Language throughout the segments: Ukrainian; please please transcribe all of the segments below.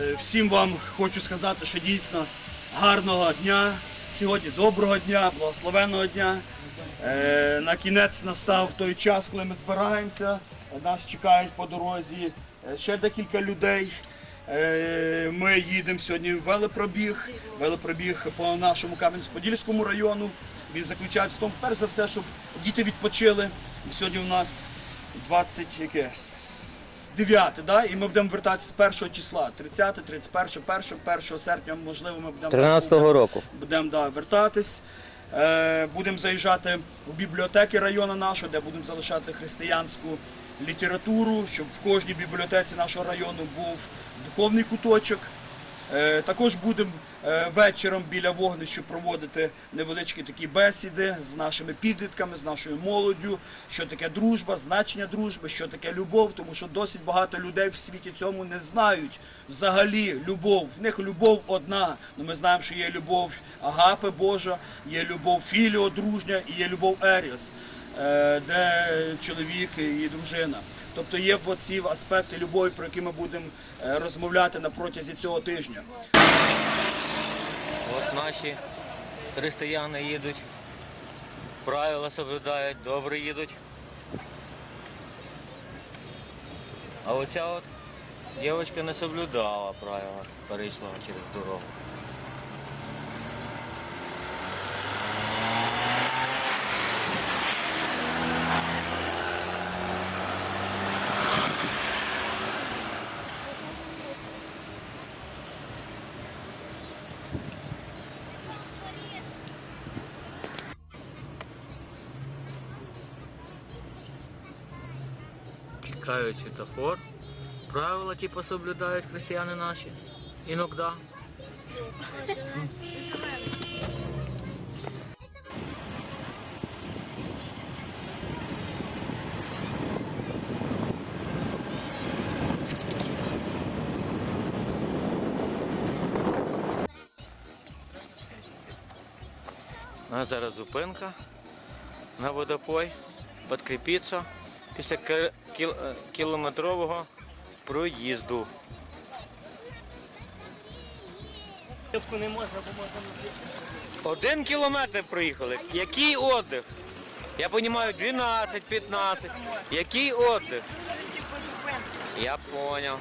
Е, Всім вам хочу сказати, що дійсно гарного дня, сьогодні доброго дня, благословенного дня. Е, На кінець настав той час, коли ми збираємося. Нас чекають по дорозі е, ще декілька людей. Ми їдемо сьогодні в велопробіг, велопробіг по нашому Кам'янець-Подільському району. Він заключається в тому, перш за все, щоб діти відпочили. Сьогодні у нас 20 яке? 9, да? і ми будемо вертатися з першого числа, 30, 31, 1, 1 серпня, можливо, ми будемо 13-го року. будемо да, вертатись. Е, будемо заїжджати в бібліотеки району нашого, де будемо залишати християнську літературу, щоб в кожній бібліотеці нашого району був духовний куточок. Е, Також будемо вечором біля вогнища проводити невеличкі такі бесіди з нашими підлітками, з нашою молоддю, що таке дружба, значення дружби, що таке любов, тому що досить багато людей в світі цьому не знають. Взагалі, любов. В них любов одна. Ну ми знаємо, що є любов Агапи Божа, є любов Філіо дружня і є любов Еріс, е, де чоловік і дружина. Тобто є оці аспекти любові, про які ми будемо е, розмовляти на протязі цього тижня. От наші християни їдуть, правила соблюдають, добре їдуть. А оця от дівчинка не соблюдала правила, перейшла через дорогу. Чекають світофор. Правила типу соблюдають християни наші. Іногда. У нас зараз зупинка на водопой. Підкріпіться після е, кілометрового проїзду. не можна, бо можна Один кілометр проїхали. Який отдих? Я розумію, 12-15. Який отдих? Я понял.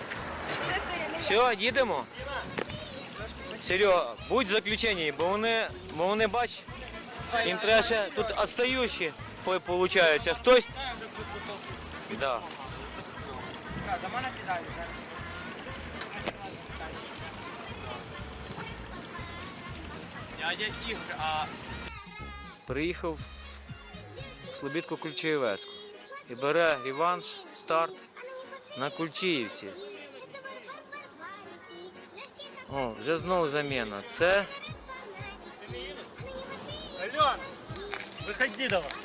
Все, їдемо. Серега, будь в заключенні, бо вони, бо вони бач, їм треба ще тут відстаючі виходить. Хтось. Да. до мене кидають. Дядя Ігор, а Приїхав в Слобідку Кульчиєвецьку і бере реванш, старт на Кульчиївці. О, вже знову заміна. Це Альон, виходи давай.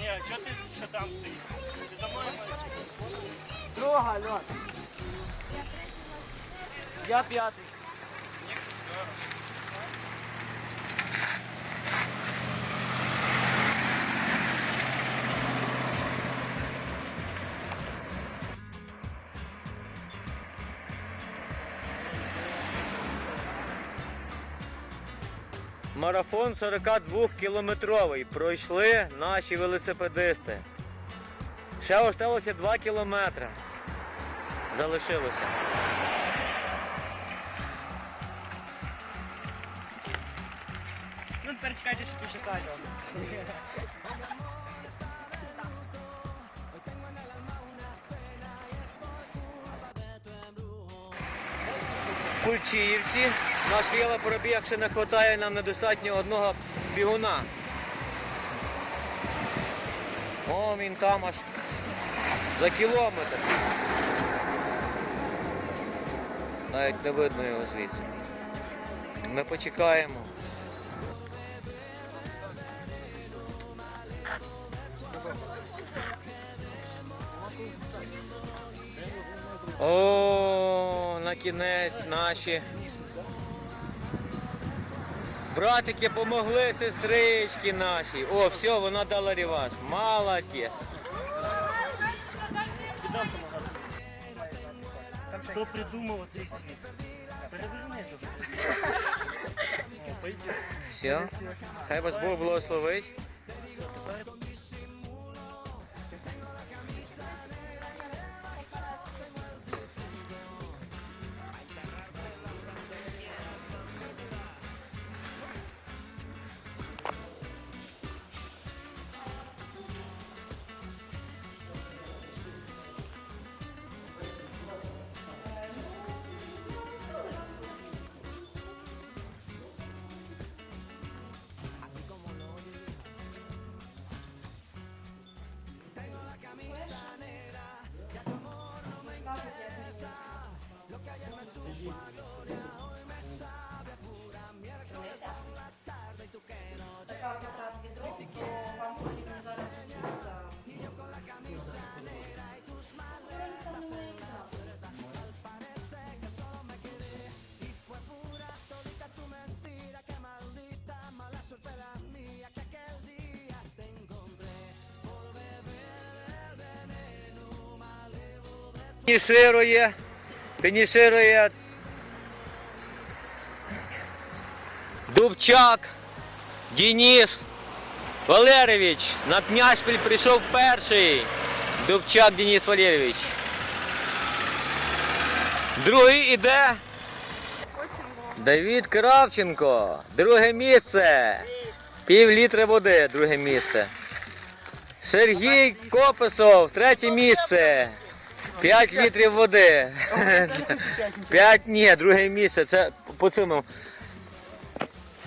Ні, чого ти ще там стоїш? Ти за мною маєш? Друга, льот. Я п'ятий. Марафон 42 кілометровий. Пройшли наші велосипедисти. Ще осталося 2 кілометри. Залишилося. Ну, тепер чекайте ще півчаса. Кульчиївці. Наш велопробіг ще не вистачає нам недостатньо одного бігуна. О, він там аж за кілометр. Навіть не видно його звідси. Ми почекаємо. О, на кінець наші Братики помогли сестрички наші. О, все, вона дала реванш. Молодець. Хто придумав цей світ? Переверни тут. Все. Хай вас Бог благословить. Фініширує. Фініширує. Дубчак. Денис Валерійович. На Тняшпіль прийшов перший. Дубчак Денис Валерійович. Другий іде. Давід Кравченко. Друге місце. Пів літра води, друге місце. Сергій Кописов, третє місце. 5 літрів води. 5 ні, друге місце. Це по цьому.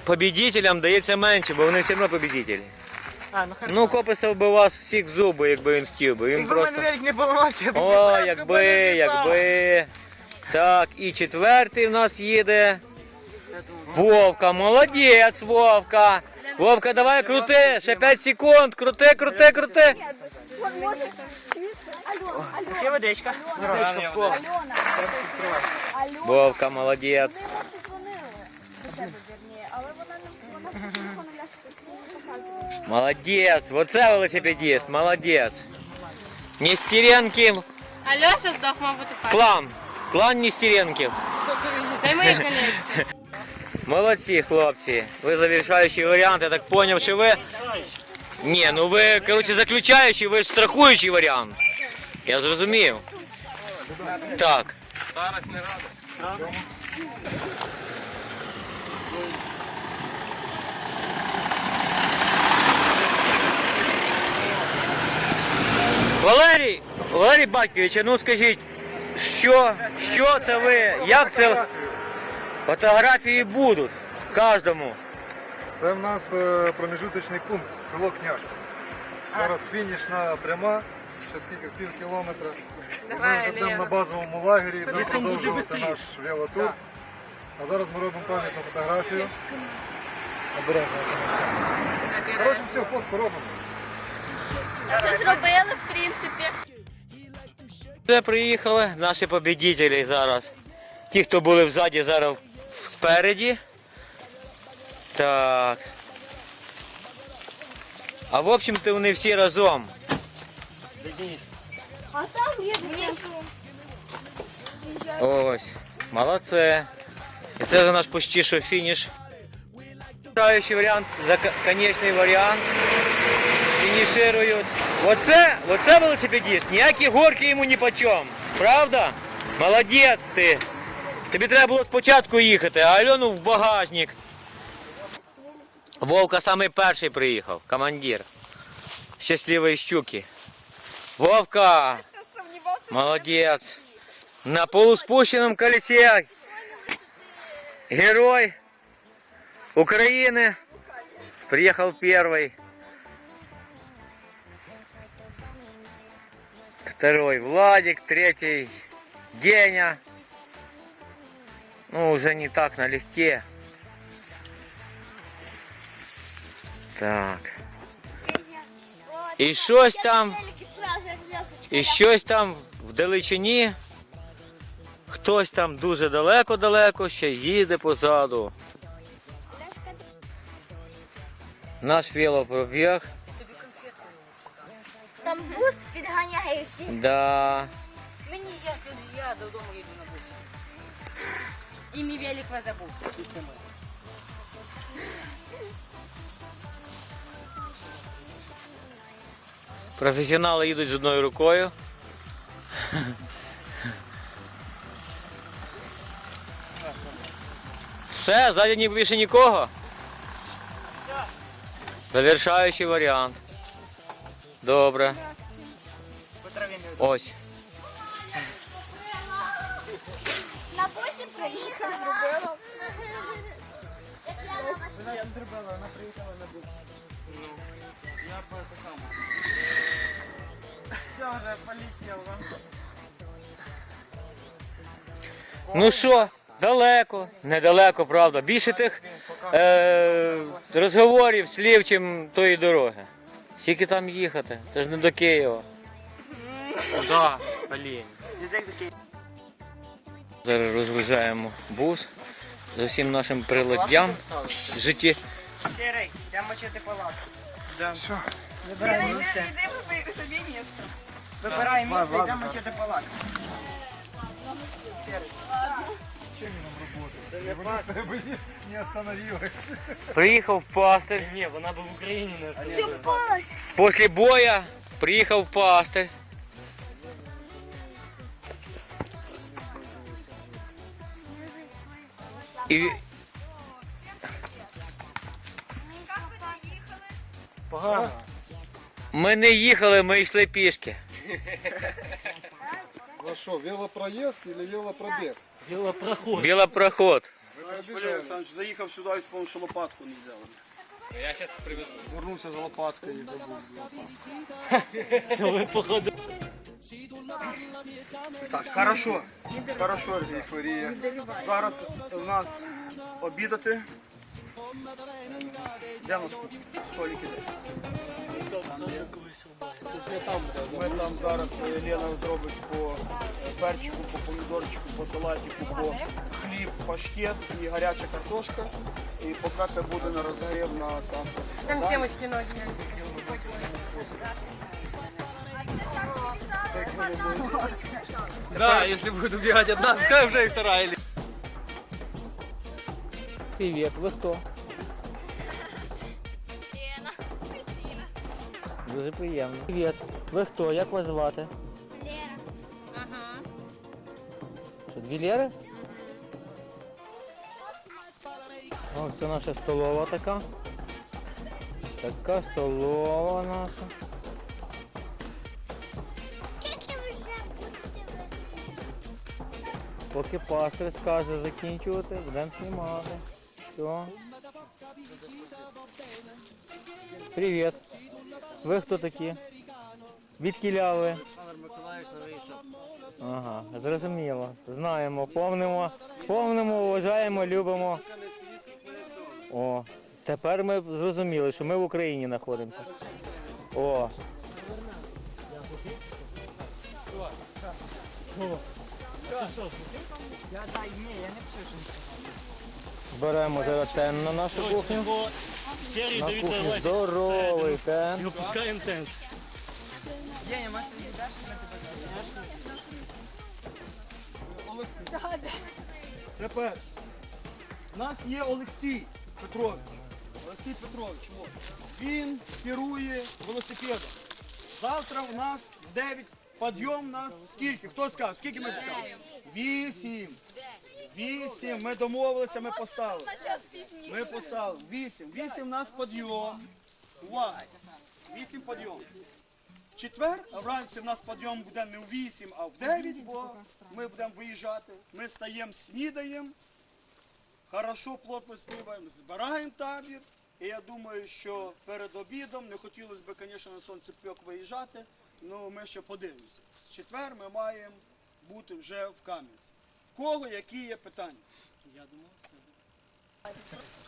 Побідітелям дається менше, бо вони все одно побідітелі. А, ну хорошо. Ну, Кописов би у вас всіх зуби, якби він хотів би. Він Якби в мене просто. велик не поламався, я б О, не якби, якби. Так, і четвертий в нас їде. Вовка, молодець, Вовка. Вовка, давай крути, ще 5 секунд, крути, крути, крути. водичка. Водичка. Альона. Альона. Вовка, молодець. Ми вам подзвонили до тебе, вірніше, але вона не вона по телефону ляшка не показує. Молодець, оце велосипедист, молодець. Нестеренків, Альоша здох, мабуть, і клан. Клан Нестеренків. Це мої колеги. Молодці, хлопці. Ви завершаючий варіант, я так зрозумів, що ви. Ні, ну ви, коротше, заключаючий, ви ж страхуючий варіант. Я зрозумів. Так. Старость не радость. Валерій, Валерій Батькович, ну скажіть, що, що це ви, як це фотографії будуть кожному? Це в нас е, проміжуточний пункт, село Княжка. Зараз фінішна пряма, ще скільки пів кілометра. Ми вже будемо на базовому лагері, будемо продовжувати наш велотур. А зараз ми робимо пам'ятну фотографію. Обережно. Коротше, все, фотку робимо. Це зробили, в принципі. Вже приїхали наші побідітелі зараз. Ті, хто були взаді, зараз спереді. Так. А в общем-то вони всі разом. А там є внизу. Ось. Молодці. І це вже наш почти що фініш. Завершаючий варіант, конечний варіант. Фініширують. Оце, оце велосипедист. Ніякі горки йому ні по чому. Правда? Молодець ти. Тобі треба було спочатку їхати, а Альону в багажник. Вовка самий перший приїхав, командир. Щасливої щуки. Вовка! Молодець. На полуспущенном колесе герой Украины приехал первый. Второй Владик, третий Деня. Ну, уже не так налегке. Так. І щось там, і щось там в далечині. Хтось там дуже далеко-далеко ще їде позаду. Наш велопробіг. Там бус підганяє всі. Да. Мені я, я додому їду на бус. І мій велик забув. Професіонали їдуть з одною рукою. Все, ззаді ні більше нікого. Завершаючий варіант. Добре. Ось. На бусі приїхали. Ну що, далеко, недалеко, правда. Більше тих е, розговорів, слів, чим тої дороги. Скільки там їхати? Це ж не до Києва. Да, блін. Зараз розважаємо бус з усім нашим приладдям в житті. Серий, я мочити палатку. Що? Вибирай місце. Вибирай місце, йдемо мочити палатку. Тебе не, не остановилась. Приїхав пастир. Ні, вона б в Україні не Все остановила. впалось. Після боя приїхав пастир. І Погано. ми не їхали, ми йшли пішки. Ну что, велопроезд или велопробег? Діло проходить. Велопроход. Валерій Олександрович заїхав сюди і вспомнив, що лопатку не взяли. Я зараз привезу. Вернувся за лопаткою і забув. То ви походу. Так, хорошо. Хорошо, ейфорія. Зараз у нас обідати. Де у нас столик іде? Ми там зараз е, Лена зробить по е, перчику, по помідорчику, по салатику, по хліб, паштет і гаряча картошка. І поки це буде на розгрів на там. Там семечки ноги. Да, если буду бегать одна, то уже и вторая. Привет, вы кто? Дуже приємно. Привіт. Ви хто? Як вас звати? Лера. Ага. Що, дві Лєри? О, це наша столова така. Така столова наша. Скільки ви вже будете вести? Поки пастор скаже закінчувати, будемо знімати. Все. Привіт. Ви хто такі? Відкіля ви? Олександр Миколаївич новий. Ага, зрозуміло. Знаємо, помнимо, помнимо, вважаємо, любимо. О, тепер ми зрозуміли, що ми в Україні знаходимося. О. Беремо зараз тен на нашу кухню. На дивіться Лесі. здоровий І тен. опускаємо тент. Деня, може ти їдеш, ми тебе Це перше. У нас є Олексій Петрович. Олексій Петрович, от. він керує велосипедом. Завтра у нас в 9 підйом нас скільки? Хто сказав? Скільки ми сказали? Вісім. Вісім. Ми домовилися, ми поставили. Ми поставили. Вісім. Вісім у нас підйом. Увага. Вісім підйом. В Четвер вранці в нас підйом буде не в 8, а в 9, бо ми будемо виїжджати. Ми стаємо, снідаємо, хорошо, плотно снідаємо, збираємо табір. І я думаю, що перед обідом не хотілося б, звісно, на сонцепьок виїжджати, але ми ще подивимося. В четвер ми маємо бути вже в Кам'янці. Кого які є питання? Я думав, все.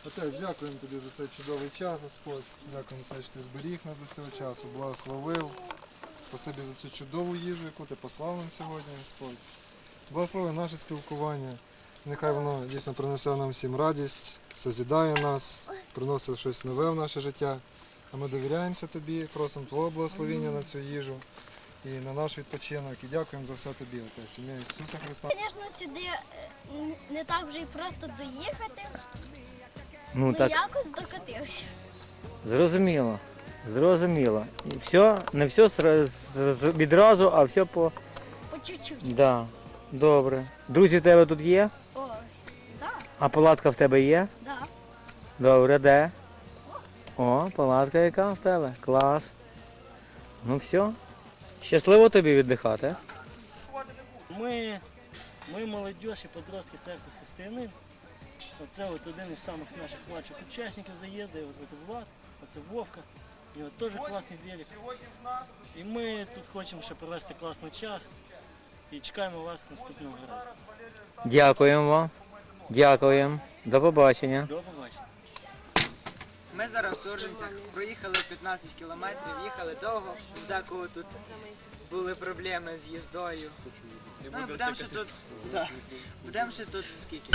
Отець, дякуємо тобі за цей чудовий час, Господь. Дякуємо, за те, що ти зберіг нас до цього часу, благословив. Спасибі за цю чудову їжу, яку ти послав нам сьогодні, Господь. Благослови наше спілкування. Нехай воно дійсно принесе нам всім радість, созідає нас, приносить щось нове в наше життя. А ми довіряємося тобі, просимо Твого благословення на цю їжу і на наш відпочинок. І дякуємо за все тобі, Отець. Ім'я Ісуса Христа. Звісно, сюди е, не так вже й просто доїхати, Ну ну так, якось докотився. зрозуміло. Зрозуміло. І все, не все відразу, а все по. По чуть-чуть. Да. Добре. Друзі в тебе тут є? О, да, А палатка в тебе є? да. Добре, де? О, палатка яка в тебе? Клас. Ну все. Щасливо тобі віддихати. Ми, ми молодіж і подростки церкви християнин. Оце от один із самих наших младших учасників заїзду, його звати Влад, оце Вовка. І от теж класний велик. І ми тут хочемо ще провести класний час. І чекаємо вас наступного разу. Дякуємо вам. Дякуємо. До побачення. До побачення. Ми зараз в Сурженцях проїхали 15 кілометрів, їхали довго, в декого тут були проблеми з їздою. Ну, будемо ще тут, да, будемо ще тут скільки?